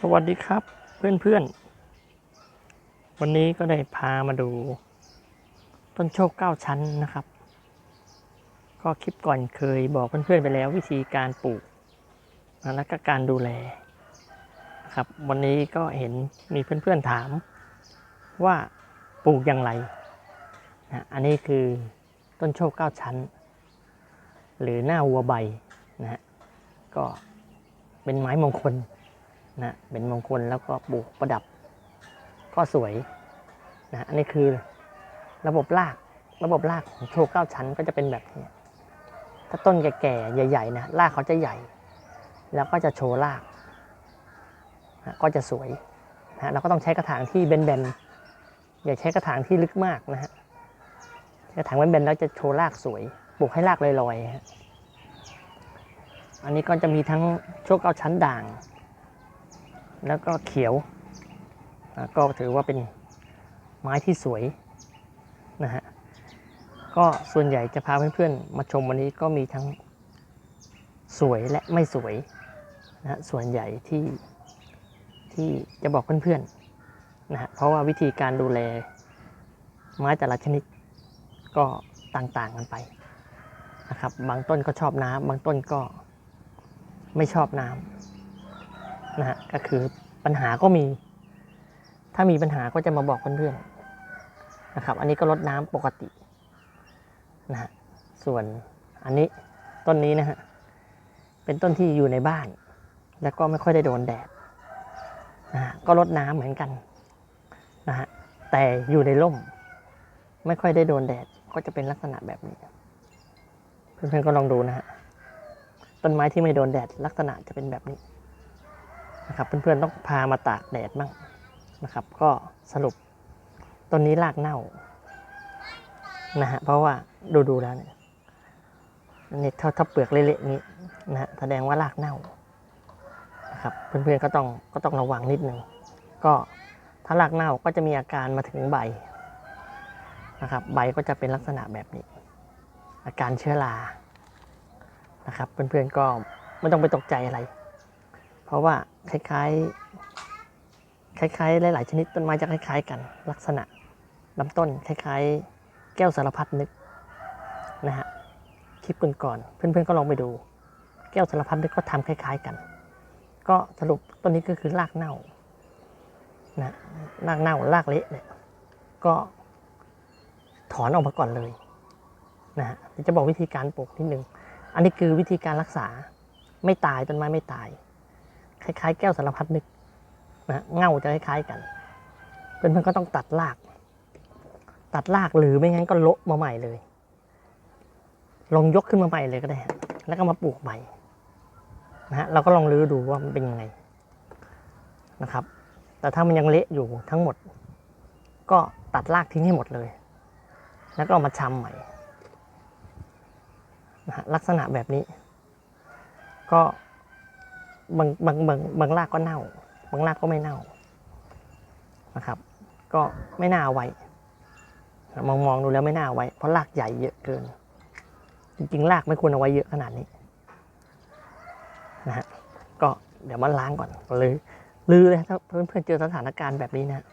สวัสดีครับเพื่อนๆ วันนี้ก็ได้พามาดู ต้นโชคเก้าชั้นนะครับ ก็คลิปก่อนเคยบอกเพื่อนๆไปแล้ววิธีการปลูกและก็การดูแลนะครับ วันนี้ก็เห็นมีเพื่อนๆถามว่าปลูกอย่างไรนะอันนี้คือต้นโชคเก้าชั้น หรือหน้าวัวใบนะฮะก็เป็นไม้มงคล นะเป็นมงคลแล้วก็ปลูกประดับก็สวยนะอันนี้คือระบบรากระบบรากของโชว์เก้าชั้นก็จะเป็นแบบนี้ ถ้าต้นแก่ๆใหญ่ๆนะรากเขาจะใหญ่ แล้วก็จะโชว์รากนะก็จะสวยนะเราก็ต้องใช้กระถางที่เบนๆอย่าใช้กระถางที่ลึกมากนะฮะกระถางเบนๆแล้วจะโชว์รากสวยปลูกให้รากลอยๆอันนี้ก็จะมีทั้งโชคเก้าชั้นด่าง แล้วก็เขียว ก็ถือว่าเป็นไม้ที่สวยนะฮะ ก็ส่วนใหญ่จะพาเพื่อนๆมาชมวันนี้ก็มีทั้งสวยและไม่สวยนะฮะส่วนใหญ่ที่ที่จะบอกเพื่อนๆนะฮะเพราะว่าวิธีการดูแลไม้แต่ละชนิดก็ต่างๆกันไปนะครับ บางต้นก็ชอบน้ำบางต้นก็ไม่ชอบน้ำ นะฮะก็คือปัญหาก็มี ถ้ามีปัญหาก็จะมาบอกเพื่อนๆนะครับ อันนี้ก็ลดน้ำปกตินะฮะส่วนอันนี้ต้นนี้นะฮะเป็นต้นที่อยู่ในบ้าน แล้วก็ไม่ค่อยได้โดนแดดนะฮะก็ลดน้ำเหมือนกันนะฮะแต่อยู่ในร่ม ไม่ค่อยได้โดนแดดก็จะเป็นลักษณะแบบนี้ เพื่อนๆก็ลองดูนะฮะต้นไม้ที่ไม่โดนแดดลักษณะจะเป็นแบบนี้ นะครับเพื่อนๆต้องพามาตากแดดบ้างนะครับ ก็สรุปต้นนี้รากเน่านะฮะเพราะว่าดูๆแล้วเนี่ยนี่ถ้าถ้าเปลือกเละๆนี้นะฮะแสดงว่ารากเน่านะครับเพื่อนๆก็ต้องก็ต้องระวังนิดนึงก็ถ้ารากเน่าก็จะมีอาการมาถึงใบนะครับ ใบก็จะเป็นลักษณะแบบนี้ อาการเชื้อรานะครับ เพื่อนๆก็ไม่ต้องไปตกใจอะไร เพราะว่า คล้ายๆ คล้ายๆ หลายๆชนิดต้นไม้จะคล้ายๆ กัน ลักษณะลำต้นคล้ายๆ แก้วสารพัดนึกนะฮะคลิปก่อนๆเพื่อนๆก็ลองไปดู แก้วสารพัดนึกก็ทำคล้าย ๆ กัน ก็สรุปต้นนี้ก็คือรากเน่านะรากเน่ารากเละเนี่ยก็ถอนออกมาก่อนเลยนะฮะจะบอกวิธีการปลูกนิดนึง อันนี้คือวิธีการรักษาไม่ตายต้นไม้ไม่ตาย คล้ายๆ แก้วสารพัดนึกนะเง่าจะคล้ายๆกัน เพื่อนๆก็ต้องตัดราก ตัดรากหรือไม่งั้นก็โละมาใหม่เลย ลองยกขึ้นมาใหม่เลยก็ได้ แล้วก็มาปลูกใหม่นะฮะเราก็ลองรื้อดูว่ามันเป็นยังไงนะครับ แต่ถ้ามันยังเละอยู่ทั้งหมด ก็ตัดรากทิ้งให้หมดเลย แล้วก็เอามาชำใหม่นะฮะลักษณะแบบนี้ ก็ บางบางบางบางรากก็เน่า บางรากก็ไม่เน่านะครับ ก็ไม่น่าเอาไว้มองมองดูแล้วไม่น่าเอาไว้ เพราะรากใหญ่เยอะเกิน จริงๆรากไม่ควรเอาไว้เยอะขนาดนี้นะฮะก็เดี๋ยวมันล้างก่อนลือลือเลยถ้าเพื่อนๆเจอสถานการณ์แบบนี้นะ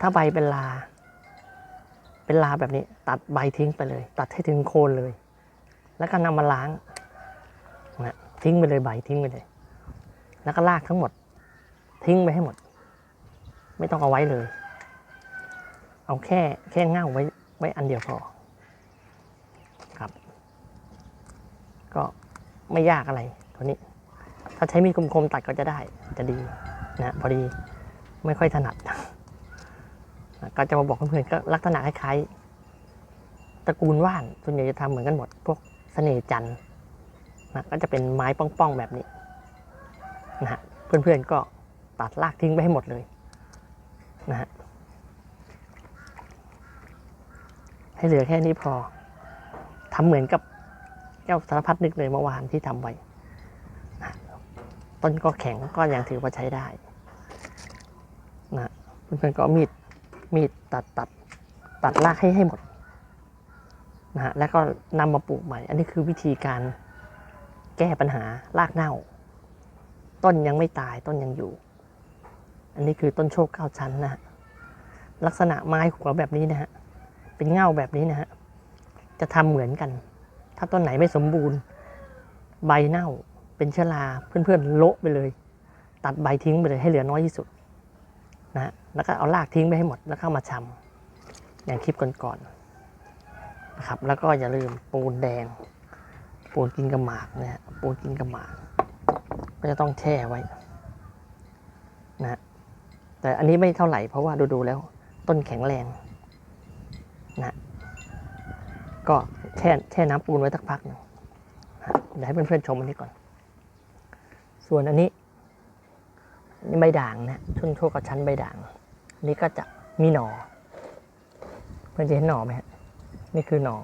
ถ้าใบเป็นลา เป็นลาแบบนี้ ตัดใบทิ้งไปเลย ตัดให้ถึงโคนเลย แล้วก็นำมาล้างนะทิ้งไปเลยใบทิ้งไปเลย แล้วก็ลากทั้งหมด ทิ้งไปให้หมด ไม่ต้องเอาไว้เลย เอาแค่แค่เง่าไว้ไว้อันเดียวพอครับ ก็ไม่ยากอะไรตัวนี้ ถ้าใช้มีดคมๆตัดก็จะได้จะดีนะพอดีไม่ค่อยถนัดก็จะมาบอกเพื่อนๆก็ลักษณะคล้ายๆตระกูลว่านส่วนใหญ่จะทำเหมือนกันหมด พวกเสน่ห์จันทร์นะก็จะเป็นไม้ป้องๆแบบนี้ นะฮะเพื่อนๆก็ตัดรากทิ้งไปให้หมดเลยนะฮะให้เหลือแค่นี้พอทำเหมือนกับแก้วสารพัดนึกเลยเมื่อวานที่ทำไว้นะต้นก็แข็งก็ยังถือว่าใช้ได้นะเพื่อนๆก็มีดมีดตัดตัดตัดรากให้ให้หมดนะฮะแล้วก็นำมาปลูกใหม่ อันนี้คือวิธีการแก้ปัญหารากเน่า ต้นยังไม่ตายต้นยังอยู่ อันนี้คือต้นโชคเก้าชั้นนะฮะลักษณะไม้หัวแบบนี้นะฮะเป็นเง่าแบบนี้นะฮะจะทำเหมือนกัน ถ้าต้นไหนไม่สมบูรณ์ ใบเน่าเป็นเชื้อราเพื่อนๆโละไปเลย ตัดใบทิ้งไปเลยให้เหลือน้อยที่สุดนะฮะแล้วก็เอารากทิ้งไปให้หมดแล้วเข้ามาชำอย่างคลิปก่อนๆนะครับแล้วก็อย่าลืมปูนแดงปูนกินกระหมากนะฮะปูนกินกระหมาก ก็จะต้องแช่ไว้นะแต่อันนี้ไม่เท่าไหร่เพราะว่าดูๆแล้วต้นแข็งแรงนะก็แช่แช่น้ำปูนไว้สักพักหนึ่งนะเดี๋ยวให้เพื่อนๆชมอันนี้ก่อน ส่วนอันนี้นี่ใบด่างนะชุนโชกับชั้นใบด่างนนี้ก็จะมีหนอเพื่อนจะเห็นหนอไหมฮะนี่คือหนอ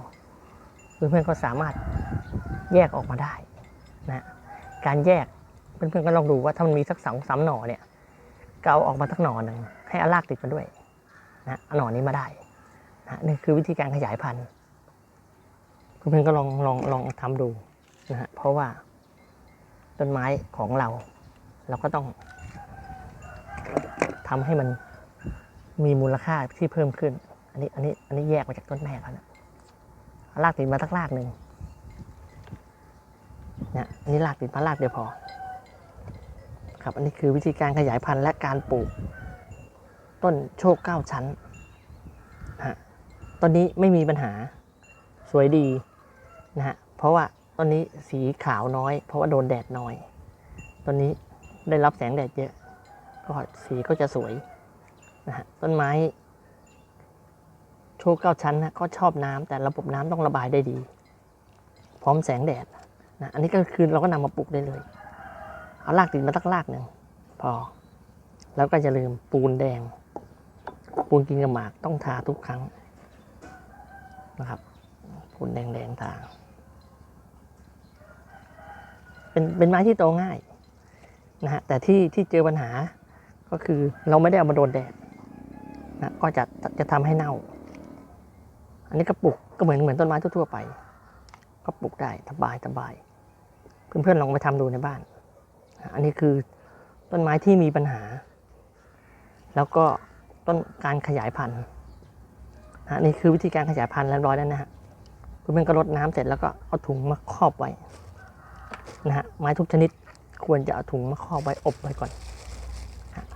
เพื่อนๆก็สามารถแยกออกมาได้นะการแยก พื่อนๆก็ลองดูว่าถ้ามันมีสักสองสามหน่อเนี่ยก็เอาออกมาสักหน่อหนึ่งให้อารากติดมาด้วยนะอาหน่อนี้มาได้นะนี่คือวิธีการขยายพันธุ์เพื่อนๆก็ลองลองลองทำดูนะฮะเพราะว่าต้นไม้ของเรา เราก็ต้องทำให้มันมีมูลค่าที่เพิ่มขึ้น อันนี้อันนี้อันนี้แยกมาจากต้นแม่แล้วนะเอารากติดมาสักรากหนึ่งเนี่ยอันนี้รากติดมารากเดียวพอ ครับอันนี้คือวิธีการขยายพันธุ์และการปลูก ต้นโชคเก้าชั้นฮะต้นนี้ไม่มีปัญหาสวยดีนะฮะเพราะว่าต้นนี้สีขาวน้อย เพราะว่าโดนแดดน้อยต้นนี้ได้รับแสงแดดเยอะ ก็สีก็จะสวยนะฮะต้นไม้โชคเก้าชั้นนะก็ชอบน้ำแต่ระบบน้ำต้องระบายได้ดี พร้อมแสงแดดนะอันนี้ก็คือเราก็นำมาปลูกได้เลย เอารากติดมาสักรากหนึ่งพอ แล้วก็จะลืมปูนแดง ปูนกินกระหมากต้องทาทุกครั้งนะครับ ปูนแดงแดงๆทาเป็นเป็นไม้ที่โตง่ายนะฮะแต่ที่ที่เจอปัญหาก็คือเราไม่ได้เอามาโดนแดดนะก็จะจะทำให้เน่า อันนี้ก็ปลูกก็เหมือนเหมือนต้นไม้ทั่วๆไป ก็ปลูกได้สบายสบาย เพื่อนๆลองไปทำดูในบ้าน อันนี้คือต้นไม้ที่มีปัญหา แล้วก็ต้นการขยายพันธุ์นะนี่คือวิธีการขยายพันธุ์แล้วร้อยแล้วนะฮะเพื่อนก็รดน้ำเสร็จแล้วก็เอาถุงมาครอบไว้นะฮะไม้ทุกชนิดควรจะเอาถุงมาครอบไว้อบไว้ก่อน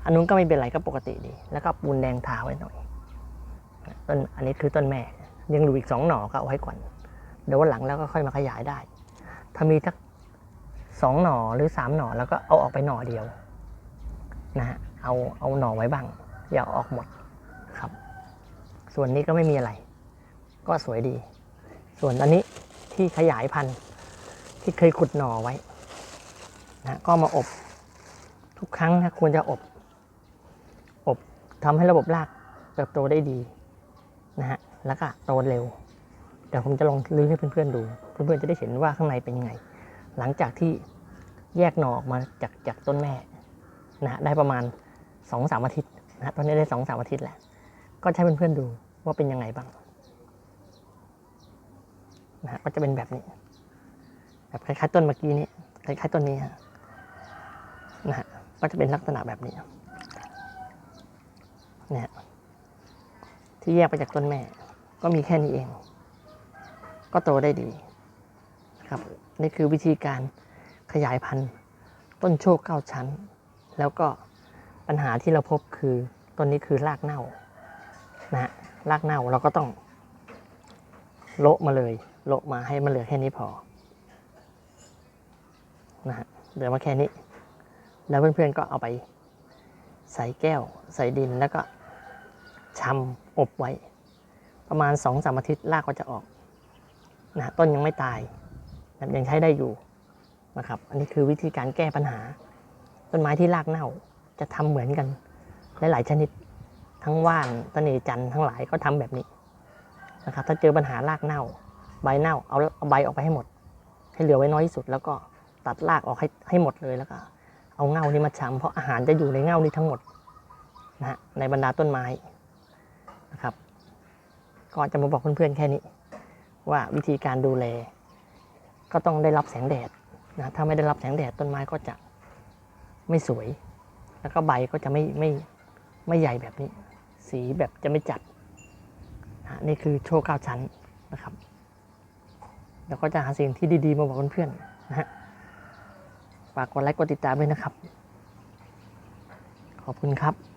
อันนู้นก็ไม่เป็นไรก็ปกติดี แล้วก็ปูนแดงทาไว้หน่อยต้นอันนี้คือต้นแม่ยังเหลืออีกสองหน่อก็เอาไว้ก่อน เดี๋ยววันหลังแล้วก็ค่อยมาขยายได้ ถ้ามีทัก สองหน่อหรือสามหน่อแล้วก็เอาออกไปหน่อเดียวนะฮะเอาเอาหน่อไว้บ้าง อย่าอออกหมดครับ ส่วนนี้ก็ไม่มีอะไร ก็สวยดี ส่วนอันนี้ที่ขยายพันธุ์ที่เคยขุดหน่อไว้นะก็มาอบ ทุกครั้งนะควรจะอบ อบทำให้ระบบรากเติบโตได้ดีนะฮะแล้วก็โตเร็วเดี๋ยวผมจะลองลื้อให้เพื่อนๆดู เพื่อนๆจะได้เห็นว่าข้างในเป็นยังไง หลังจากที่แยกหน่อออกมาจากจากต้นแม่นะฮะได้ประมาณสองสามอาทิตย์นะฮะตอนนี้ได้สองสามอาทิตย์แหละก็ให้เพื่อนๆดูว่าเป็นยังไงบ้างนะฮะก็จะเป็นแบบนี้ แบบคล้ายๆต้นเมื่อกี้นี้คล้ายๆต้นนี้ฮะนะฮะก็จะเป็นลักษณะแบบนี้เนี่ยที่แยกไปจากต้นแม่ ก็มีแค่นี้เอง ก็โตได้ดี ครับนี่คือวิธีการขยายพันธุ์ ต้นโชคเก้าชั้น แล้วก็ปัญหาที่เราพบคือต้นนี้คือรากเน่านะฮะรากเน่าเราก็ต้องโละมาเลยโละมาให้มันเหลือแค่นี้พอนะฮะเหลือมาแค่นี้ แล้วเพื่อนๆก็เอาไปใส่แก้ว ใส่ดินแล้วก็ชำอบไว้ ประมาณสองสามอาทิตย์รากก็จะออกนะฮะต้นยังไม่ตาย ยังใช้ได้อยู่นะครับ อันนี้คือวิธีการแก้ปัญหา ต้นไม้ที่รากเน่าจะทำเหมือนกันหลายๆชนิดทั้งว่านตะเนจันทร์ทั้งหลายก็ทำแบบนี้นะครับ ถ้าเจอปัญหารากเน่า ใบเน่าเอาเอาใบออกไปให้หมด ให้เหลือไว้น้อยที่สุด แล้วก็ตัดรากออกให้ให้หมดเลยแล้วก็ เอาเง่านี้มาชำเพราะอาหารจะอยู่ในเง่านี้ทั้งหมดนะฮะในบรรดาต้นไม้นะครับก็จะมาบอกเพื่อนๆแค่นี้ ว่าวิธีการดูแล ก็ต้องได้รับแสงแดดนะถ้าไม่ได้รับแสงแดดต้นไม้ก็จะไม่สวย แล้วก็ใบก็จะไม่ไม่ไม่ใหญ่แบบนี้ สีแบบจะไม่จัดอะนี่คือโชว์เก้าชั้นนะครับแล้วก็จะหาสิ่งที่ดีๆมาบอกเพื่อนๆนะฮะฝากกดไลค์กดติดตามด้วยนะครับ ขอบคุณครับ